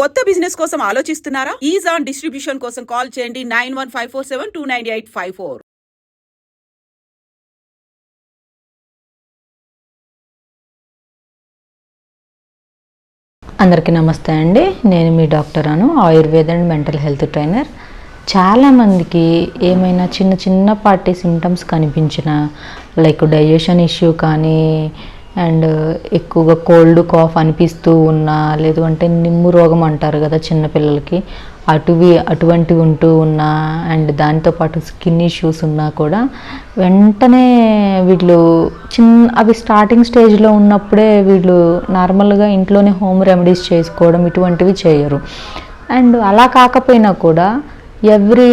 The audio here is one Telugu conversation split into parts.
కొత్త బిజినెస్ కోసం ఆలోచిస్తున్నారా? ఈజ్ ఆన్ డిస్ట్రిబ్యూషన్ కోసం కాల్ చేయండి nine one five four seven two nine eight five four. అందరికీ నమస్తే అండి. నేను మీ doctor Anu Ayurveda and mental health trainer. చాలామందికి ఏమైనా చిన్న చిన్నపాటి సిమ్టమ్స్ కనిపించిన లైక్ డైజెషన్ ఇష్యూ కానీ అండ్ ఎక్కువగా కోల్డ్ కాఫ్ అనిపిస్తూ ఉన్నా లేదు అంటే నిమ్ము రోగం అంటారు కదా చిన్నపిల్లలకి అటువి అటువంటివి ఉంటూ ఉన్నా అండ్ దాంతోపాటు స్కిన్ ఇష్యూస్ ఉన్నా కూడా వెంటనే వీళ్ళు చిన్న అవి స్టార్టింగ్ స్టేజ్లో ఉన్నప్పుడే వీళ్ళు నార్మల్గా ఇంట్లోనే హోమ్ రెమెడీస్ చేసుకోవడం ఇటువంటివి చేయరు. అండ్ అలా కాకపోయినా కూడా every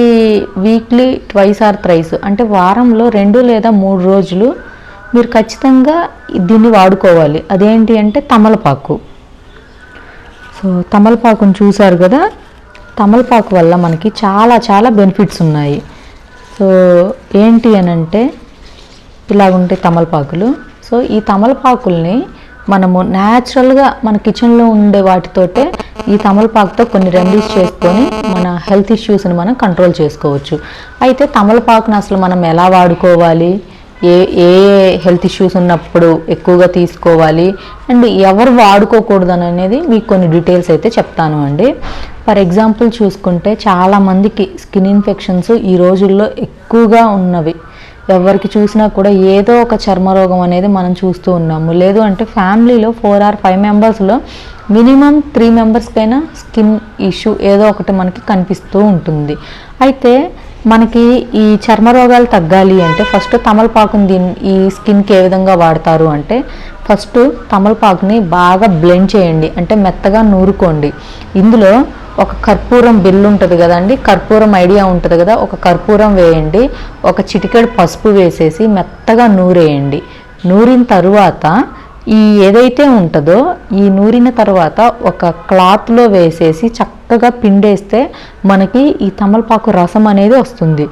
weekly twice or thrice అంటే వారంలో రెండు లేదా మూడు రోజులు మీరు ఖచ్చితంగా దీన్ని వాడుకోవాలి. అదేంటి అంటే తమలపాకు. సో తమలపాకును చూశారు కదా? తమలపాకు వల్ల మనకి చాలా చాలా బెనిఫిట్స్ ఉన్నాయి. సో ఏంటి అని అంటే ఇలాగుంటాయి తమలపాకులు. సో ఈ తమలపాకుల్ని మనము న్యాచురల్గా మన కిచెన్లో ఉండే వాటితోటే ఈ తమలపాకుతో కొన్ని రెమెడీస్ చేసుకొని మన హెల్త్ ఇష్యూస్ని మనం కంట్రోల్ చేసుకోవచ్చు. అయితే తమలపాకుని అసలు మనం ఎలా వాడుకోవాలి? ఏ ఏ హెల్త్ ఇష్యూస్ ఉన్నప్పుడు ఎక్కువగా తీసుకోవాలి? అండ్ ఎవరు వాడుకోకూడదు అనేది మీకు కొన్ని డీటెయిల్స్ అయితే చెప్తాను అండి. ఫర్ ఎగ్జాంపుల్ చూసుకుంటే చాలామందికి స్కిన్ ఇన్ఫెక్షన్స్ ఈ రోజుల్లో ఎక్కువగా ఉన్నవి. ఎవరికి చూసినా కూడా ఏదో ఒక చర్మరోగం అనేది మనం చూస్తూ ఉన్నాము. లేదు అంటే ఫ్యామిలీలో ఫోర్ ఆర్ ఫైవ్ మెంబర్స్లో మినిమం త్రీ మెంబర్స్కైనా స్కిన్ ఇష్యూ ఏదో ఒకటి మనకి కనిపిస్తూ ఉంటుంది. అయితే మనకి ఈ చర్మ రోగాలు తగ్గాలి అంటే ఫస్ట్ తమలపాకుని దీని ఈ స్కిన్కి ఏ విధంగా వాడతారు అంటే ఫస్ట్ తమలపాకుని బాగా బ్లెండ్ చేయండి. అంటే మెత్తగా నూరుకోండి. ఇందులో ఒక కర్పూరం బిల్లు ఉంటుంది కదండి. కర్పూరం ఐడియా ఉంటుంది కదా. ఒక కర్పూరం వేయండి. ఒక చిటికెడు పసుపు వేసేసి మెత్తగా నూరేయండి. నూరిన తరువాత ఈ ఏదైతే ఉంటుందో ఈ నూరిన తర్వాత ఒక క్లాత్లో వేసేసి చక్కగా పిండేస్తే మనకి ఈ తమలపాకు రసం అనేది వస్తుంది.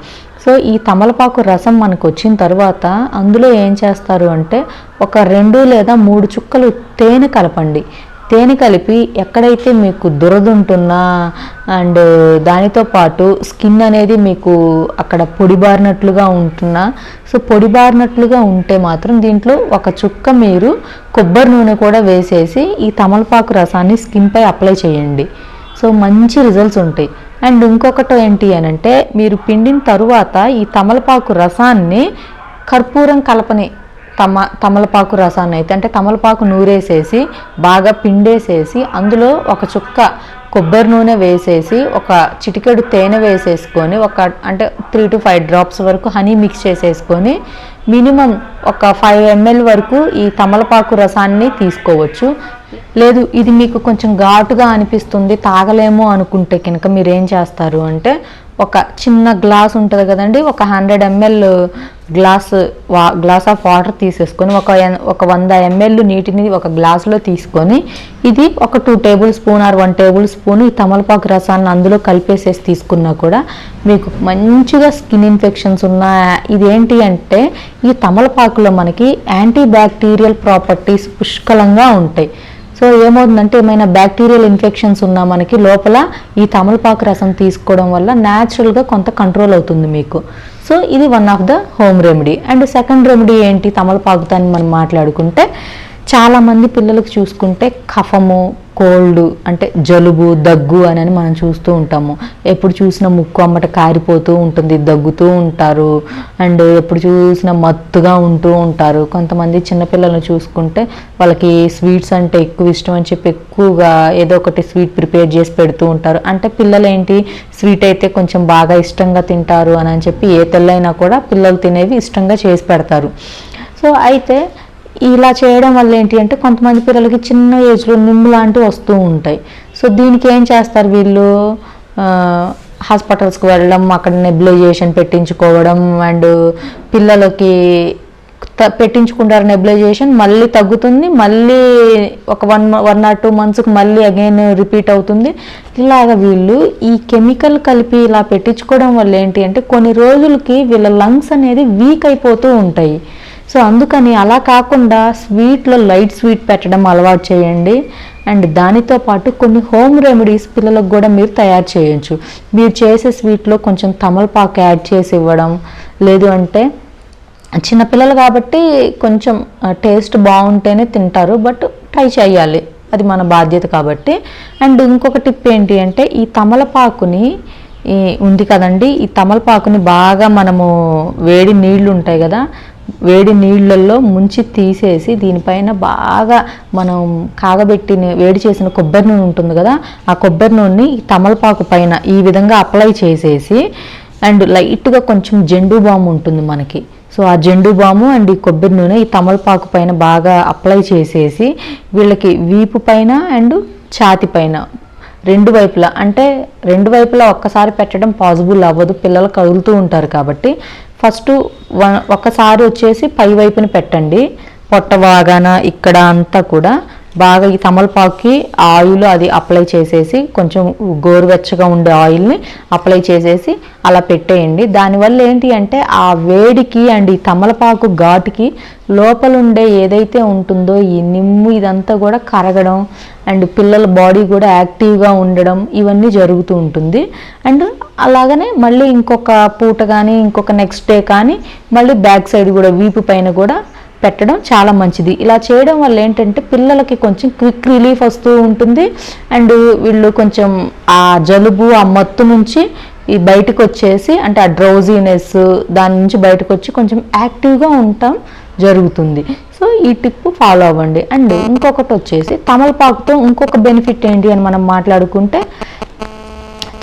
సో ఈ తమలపాకు రసం మనకు వచ్చిన తర్వాత అందులో ఏం చేస్తారు అంటే ఒక రెండు లేదా మూడు చుక్కలు తేనె కలపండి. తేనె కలిపి ఎక్కడైతే మీకు దురదుంటున్నా అండ్ దానితో పాటు స్కిన్ అనేది మీకు అక్కడ పొడిబారినట్లుగా ఉంటున్నా సో పొడిబారినట్లుగా ఉంటే మాత్రం దీంట్లో ఒక చుక్క మీరు కొబ్బరి నూనె కూడా వేసేసి ఈ తమలపాకు రసాన్ని స్కిన్పై అప్లై చేయండి. సో మంచి రిజల్ట్స్ ఉంటాయి. అండ్ ఇంకొకటి ఏంటి అని అంటే మీరు పిండిన తరువాత ఈ తమలపాకు రసాన్ని కర్పూరం కలపని తమ తమలపాకు రసాన్ని అయితే అంటే తమలపాకు నూరేసేసి బాగా పిండేసేసి అందులో ఒక చుక్క కొబ్బరి నూనె వేసేసి ఒక చిటికెడు తేనె వేసేసుకొని ఒక అంటే త్రీ టు ఫైవ్ డ్రాప్స్ వరకు హనీ మిక్స్ చేసేసుకొని మినిమం ఒక ఫైవ్ ఎంఎల్ వరకు ఈ తమలపాకు రసాన్ని తీసుకోవచ్చు. లేదు ఇది మీకు కొంచెం ఘాటుగా అనిపిస్తుంది తాగలేము అనుకుంటే కనుక మీరు ఏం చేస్తారు అంటే ఒక చిన్న గ్లాస్ ఉంటుంది కదండి ఒక హండ్రెడ్ ఎంఎల్ గ్లాస్ వా గ్లాస్ ఆఫ్ వాటర్ తీసేసుకొని ఒక ఎన్- ఒక వంద ఎంఎల్ నీటిని ఒక గ్లాసులో తీసుకొని ఇది ఒక two tablespoon or one tablespoon ఈ తమలపాకు రసాన్ని అందులో కలిపేసేసి తీసుకున్నా కూడా మీకు మంచిగా స్కిన్ ఇన్ఫెక్షన్స్ ఉన్న ఇదేంటి అంటే ఈ తమలపాకులో మనకి యాంటీ బ్యాక్టీరియల్ ప్రాపర్టీస్ పుష్కలంగా ఉంటాయి. సో ఏమవుతుందంటే ఏమైనా బ్యాక్టీరియల్ ఇన్ఫెక్షన్స్ ఉన్నా మనకి లోపల ఈ తమలపాకు రసం తీసుకోవడం వల్ల న్యాచురల్గా కొంత కంట్రోల్ అవుతుంది మీకు. సో ఇది one of the home remedy and second remedy ఏంటి? తమలపాకుతో అని మనం మాట్లాడుకుంటే చాలామంది పిల్లలకు చూసుకుంటే కఫము కోల్డ్ అంటే జలుబు దగ్గు అని మనం చూస్తూ ఉంటాము. ఎప్పుడు చూసినా ముక్కు అమ్మట కారిపోతూ ఉంటుంది దగ్గుతూ ఉంటారు. అండ్ ఎప్పుడు చూసినా మత్తుగా ఉంటూ ఉంటారు. కొంతమంది చిన్నపిల్లలను చూసుకుంటే వాళ్ళకి స్వీట్స్ అంటే ఎక్కువ ఇష్టం అని చెప్పి ఎక్కువగా ఏదో ఒకటి స్వీట్ ప్రిపేర్ చేసి పెడుతూ ఉంటారు. అంటే పిల్లలు ఏంటి స్వీట్ అయితే కొంచెం బాగా ఇష్టంగా తింటారు అని అని చెప్పి ఏ తెల్లైనా కూడా పిల్లలు తినేవి ఇష్టంగా చేసి పెడతారు. సో అయితే ఇలా చేయడం వల్ల ఏంటి అంటే కొంతమంది పిల్లలకి చిన్న ఏజ్లో నిమ్ము లాంటివి వస్తూ ఉంటాయి. సో దీనికి ఏం చేస్తారు వీళ్ళు? హాస్పిటల్స్కి వెళ్ళడం అక్కడ నెబ్లైజేషన్ పెట్టించుకోవడం అండ్ పిల్లలకి త- పెట్టించుకుంటారు నెబ్లైజేషన్ మళ్ళీ తగ్గుతుంది మళ్ళీ ఒక వన్ వన్ ఆర్ టూ మంత్స్కి మళ్ళీ అగైన్ రిపీట్ అవుతుంది. ఇలాగ వీళ్ళు ఈ కెమికల్ కలిపి ఇలా పెట్టించుకోవడం వల్ల ఏంటి అంటే కొన్ని రోజులకి వీళ్ళ లంగ్స్ అనేది వీక్ అయిపోతూ ఉంటాయి. సో అందుకని అలా కాకుండా స్వీట్లో లైట్ స్వీట్ పెట్టడం అలవాటు చేయండి. అండ్ దానితో పాటు కొన్ని హోమ్ రెమెడీస్ పిల్లలకు కూడా మీరు తయారు చేయొచ్చు. మీరు చేసే స్వీట్లో కొంచెం తమలపాకు యాడ్ చేసి ఇవ్వడం లేదు అంటే చిన్నపిల్లలు కాబట్టి కొంచెం టేస్ట్ బాగుంటేనే తింటారు బట్ ట్రై చేయాలి. అది మన బాధ్యత కాబట్టి. అండ్ ఇంకొక టిప్ ఏంటి అంటే ఈ తమలపాకుని ఈ ఉంది కదండి ఈ తమలపాకుని బాగా మనము వేడి నీళ్ళు ఉంటాయి కదా వేడి నీళ్ళల్లో ముంచి తీసేసి దీనిపైన బాగా మనం కాగబెట్టిన వేడి చేసిన కొబ్బరి నూనె ఉంటుంది కదా ఆ కొబ్బరి నూనె ఈ తమలపాకు పైన ఈ విధంగా అప్లై చేసేసి అండ్ లైట్గా కొంచెం జెండు బాము ఉంటుంది మనకి. సో ఆ జెండు బాము అండ్ ఈ కొబ్బరి నూనె ఈ తమలపాకు పైన బాగా అప్లై చేసేసి వీళ్ళకి వీపు పైన అండ్ ఛాతి పైన రెండు వైపులా అంటే రెండు వైపులా ఒక్కసారి పెట్టడం పాసిబుల్ అవ్వదు. పిల్లలు కదులుతూ ఉంటారు కాబట్టి ఫస్ట్ ఒక్కసారి వచ్చేసి పై వైపున పెట్టండి. పొట్ట వాగాన ఇక్కడ అంతా కూడా బాగా ఈ తమలపాకుకి ఆయిల్ అది అప్లై చేసేసి కొంచెం గోరువెచ్చగా ఉండే ఆయిల్ని అప్లై చేసేసి అలా పెట్టేయండి. దానివల్ల ఏంటి అంటే ఆ వేడికి అండ్ ఈ తమలపాకు ఘాటుకి లోపల ఉండే ఏదైతే ఉంటుందో ఈ నిమ్ము ఇదంతా కూడా కరగడం అండ్ పిల్లల బాడీ కూడా యాక్టివ్గా ఉండడం ఇవన్నీ జరుగుతూ ఉంటుంది. అండ్ అలాగనే మళ్ళీ ఇంకొక పూట కానీ ఇంకొక నెక్స్ట్ డే కానీ మళ్ళీ బ్యాక్ సైడ్ కూడా వీపు పైన కూడా పెట్టడం చాలా మంచిది. ఇలా చేయడం వల్ల ఏంటంటే పిల్లలకి కొంచెం క్విక్ రిలీఫ్ వస్తూ ఉంటుంది. అండ్ వీళ్ళు కొంచెం ఆ జలుబు ఆ మత్తు నుంచి ఈ బయటకు వచ్చేసి అంటే ఆ డ్రౌజీనెస్ దాని నుంచి బయటకు వచ్చి కొంచెం యాక్టివ్గా ఉంటాం జరుగుతుంది. సో ఈ టిప్ ఫాలో అవ్వండి. అండ్ ఇంకొకటి వచ్చేసి తమలపాకుతో ఇంకొక బెనిఫిట్ ఏంటి అని మనం మాట్లాడుకుంటే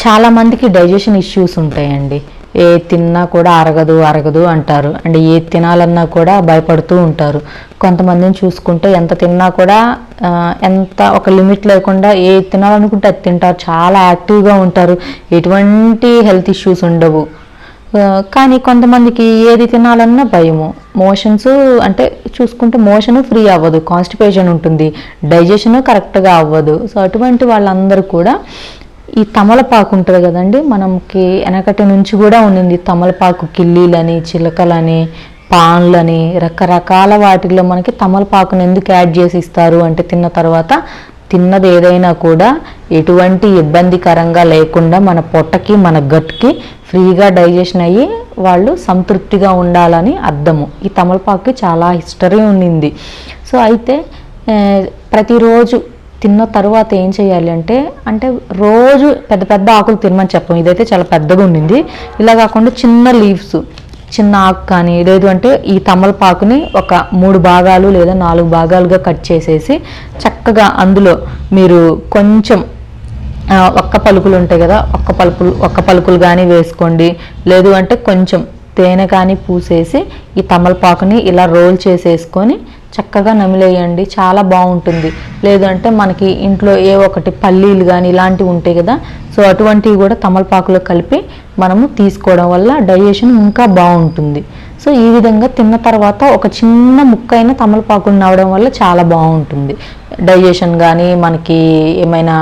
చాలా మందికి డైజెషన్ ఇష్యూస్ ఉంటాయండి. ఏ తిన్నా కూడా అరగదు అరగదు అంటారు. అండ్ ఏ తినాలన్నా కూడా భయపడుతూ ఉంటారు. కొంతమందిని చూసుకుంటే ఎంత తిన్నా కూడా ఎంత ఒక లిమిట్ లేకుండా ఏ తినాలనుకుంటే అది తింటారు. చాలా యాక్టివ్గా ఉంటారు. ఎటువంటి హెల్త్ ఇష్యూస్ ఉండవు. కానీ కొంతమందికి ఏది తినాలన్నా భయము. మోషన్స్ అంటే చూసుకుంటే మోషన్ ఫ్రీ అవ్వదు. కాన్స్టిపేషన్ ఉంటుంది. డైజెషన్ కరెక్ట్గా అవ్వదు. సో అటువంటి వాళ్ళందరూ కూడా ఈ తమలపాకు ఉంటుంది కదండి మనకి వెనకటి నుంచి కూడా ఉండింది తమలపాకు కిల్లీలని చిలకలని పాన్లని రకరకాల వాటిల్లో మనకి తమలపాకుని ఎందుకు యాడ్ చేసి ఇస్తారు అంటే తిన్న తర్వాత తిన్నది ఏదైనా కూడా ఎటువంటి ఇబ్బందికరంగా లేకుండా మన పొట్టకి మన గట్కి ఫ్రీగా డైజెషన్ అయ్యి వాళ్ళు సంతృప్తిగా ఉండాలని అర్థము. ఈ తమలపాకుకి చాలా హిస్టరీ ఉండింది సో అయితే ప్రతిరోజు తిన్న తర్వాత ఏం చేయాలి అంటే అంటే రోజు పెద్ద పెద్ద ఆకులు తినమని చెప్పం. ఇదైతే చాలా పెద్దగా ఉండింది. ఇలా కాకుండా చిన్న లీవ్స్ చిన్న ఆకు కానీ లేదు అంటే ఈ తమలపాకుని ఒక మూడు భాగాలు లేదా నాలుగు భాగాలుగా కట్ చేసేసి చక్కగా అందులో మీరు కొంచెం ఒక్క పలుకులు ఉంటాయి కదా ఒక్క పలుకులు ఒక్క పలుకులు కానీ వేసుకోండి. లేదు అంటే కొంచెం తేనె కానీ పూసేసి ఈ తమలపాకుని ఇలా రోల్ చేసేసుకొని చక్కగా నమిలేయండి చాలా బాగుంటుంది. లేదంటే మనకి ఇంట్లో ఏ ఒకటి పల్లీలు కానీ ఇలాంటివి ఉంటాయి కదా సో అటువంటివి కూడా తమలపాకులో కలిపి మనము తీసుకోవడం వల్ల డైజెషన్ ఇంకా బాగుంటుంది. సో ఈ విధంగా తిన్న తర్వాత ఒక చిన్న ముక్కైన తమలపాకులు నవ్వడం వల్ల చాలా బాగుంటుంది. డైజెషన్ కానీ మనకి ఏమైనా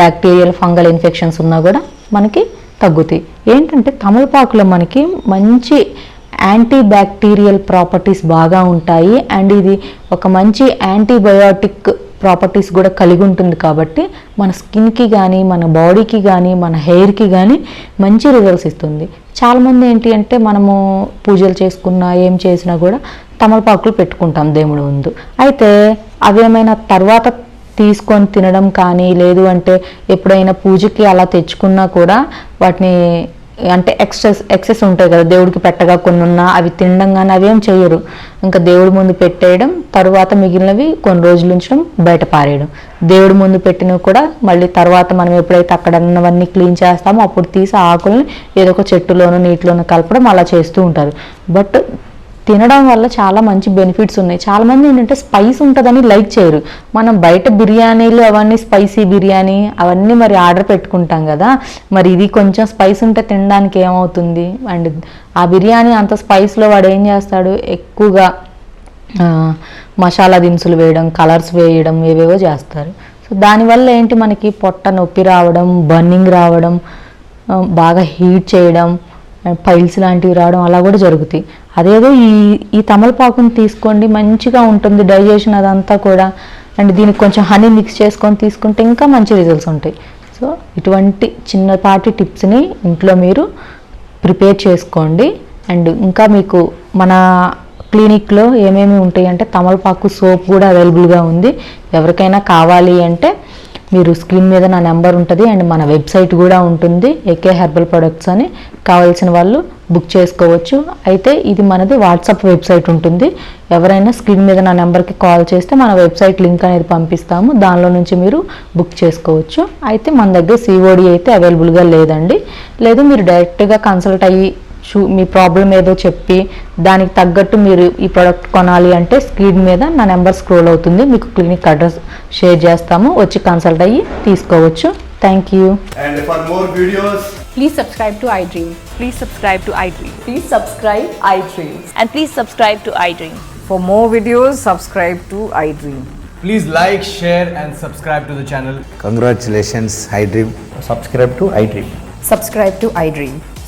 బ్యాక్టీరియల్ ఫంగల్ ఇన్ఫెక్షన్స్ ఉన్నా కూడా మనకి తగ్గుతాయి. ఏంటంటే తమలపాకులో మనకి మంచి యాంటీ బ్యాక్టీరియల్ ప్రాపర్టీస్ బాగా ఉంటాయి. అండ్ ఇది ఒక మంచి యాంటీబయోటిక్ ప్రాపర్టీస్ కూడా కలిగి ఉంటుంది కాబట్టి మన స్కిన్కి కానీ మన బాడీకి కానీ మన హెయిర్కి కానీ మంచి రిజల్ట్స్ ఇస్తుంది. చాలామంది ఏంటి అంటే మనము పూజలు చేసుకున్నా ఏం చేసినా కూడా తమలపాకులు పెట్టుకుంటాం దేవుడి ముందు. అయితే అవేమైనా తర్వాత తీసుకొని తినడం కానీ లేదు అంటే ఎప్పుడైనా పూజకి అలా తెచ్చుకున్నా కూడా వాటిని అంటే ఎక్సెస్ ఎక్సెస్ ఉంటాయి కదా దేవుడికి పెట్టగా కొన్ని ఉన్నా అవి తినడం కానీ అవేం చేయరు. ఇంకా దేవుడి ముందు పెట్టేయడం తరువాత మిగిలినవి కొన్ని రోజులు ఉంచడం బయట పారేయడం. దేవుడి ముందు పెట్టినవి కూడా మళ్ళీ తర్వాత మనం ఎప్పుడైతే అక్కడ ఉన్నవన్నీ క్లీన్ చేస్తామో అప్పుడు తీసి ఆకుల్ని ఏదో ఒక చెట్టులోనూ నీటిలోనూ కలపడం అలా చేస్తూ ఉంటారు. బట్ తినడం వల్ల చాలా మంచి బెనిఫిట్స్ ఉన్నాయి. చాలామంది ఏంటంటే స్పైస్ ఉంటుందని లైక్ చేయరు. మనం బయట బిర్యానీలు అవన్నీ స్పైసీ బిర్యానీ అవన్నీ మరి ఆర్డర్ పెట్టుకుంటాం కదా. మరి ఇది కొంచెం స్పైస్ ఉంటే తినడానికి ఏమవుతుంది? అండ్ ఆ బిర్యానీ అంత స్పైస్లో వాడు ఏం చేస్తాడు? ఎక్కువగా మసాలా దినుసులు వేయడం కలర్స్ వేయడం ఏవేవో చేస్తారు. సో దానివల్ల ఏంటి మనకి పొట్ట నొప్పి రావడం బర్నింగ్ రావడం బాగా హీట్ చేయడం పైల్స్ లాంటివి రావడం అలా కూడా జరుగుతాయి. అదేదో ఈ ఈ తమలపాకుని తీసుకోండి మంచిగా ఉంటుంది డైజెషన్ అదంతా కూడా. అండ్ దీనికి కొంచెం హనీ మిక్స్ చేసుకొని తీసుకుంటే ఇంకా మంచి రిజల్ట్స్ ఉంటాయి. సో ఇటువంటి చిన్నపాటి టిప్స్ని ఇంట్లో మీరు ప్రిపేర్ చేసుకోండి. అండ్ ఇంకా మీకు మన క్లినిక్లో ఏమేమి ఉంటాయి అంటే తమలపాకు సోప్ కూడా అవైలబుల్గా ఉంది. ఎవరికైనా కావాలి అంటే మీరు స్క్రీన్ మీద నా నెంబర్ ఉంటుంది అండ్ మన వెబ్సైట్ కూడా ఉంటుంది ఏకే హెర్బల్ ప్రొడక్ట్స్ అని. కావాల్సిన వాళ్ళు బుక్ చేసుకోవచ్చు. అయితే ఇది మనది వాట్సాప్ వెబ్సైట్ ఉంటుంది. ఎవరైనా స్క్రీన్ మీద నా నెంబర్కి కాల్ చేస్తే మన వెబ్సైట్ లింక్ అనేది పంపిస్తాము. దానిలో నుంచి మీరు బుక్ చేసుకోవచ్చు. అయితే మన దగ్గర సిఓడి అయితే అవైలబుల్గా లేదండి. లేదు మీరు డైరెక్ట్గా కన్సల్ట్ అయ్యి చూ మీ ప్రాబ్లం ఏదో చెప్పి దానికి తగ్గట్టు మీరు ఈ ప్రోడక్ట్ కొనాలి అంటే స్క్రీన్ మీద నా నెంబర్ స్క్రోల్ అవుతుంది మీకు క్లినిక్ అడ్రస్ షేర్ చేస్తాము వచ్చి కన్సల్ట్ అయ్యి తీసుకోవచ్చు thank you And for more videos, Please subscribe to iDream. Please subscribe to iDream. Please subscribe iDream. And please subscribe to iDream. For more videos, subscribe to iDream. Please like, share, and subscribe to the channel. Congratulations, iDream. subscribe to iDream. Subscribe to iDream.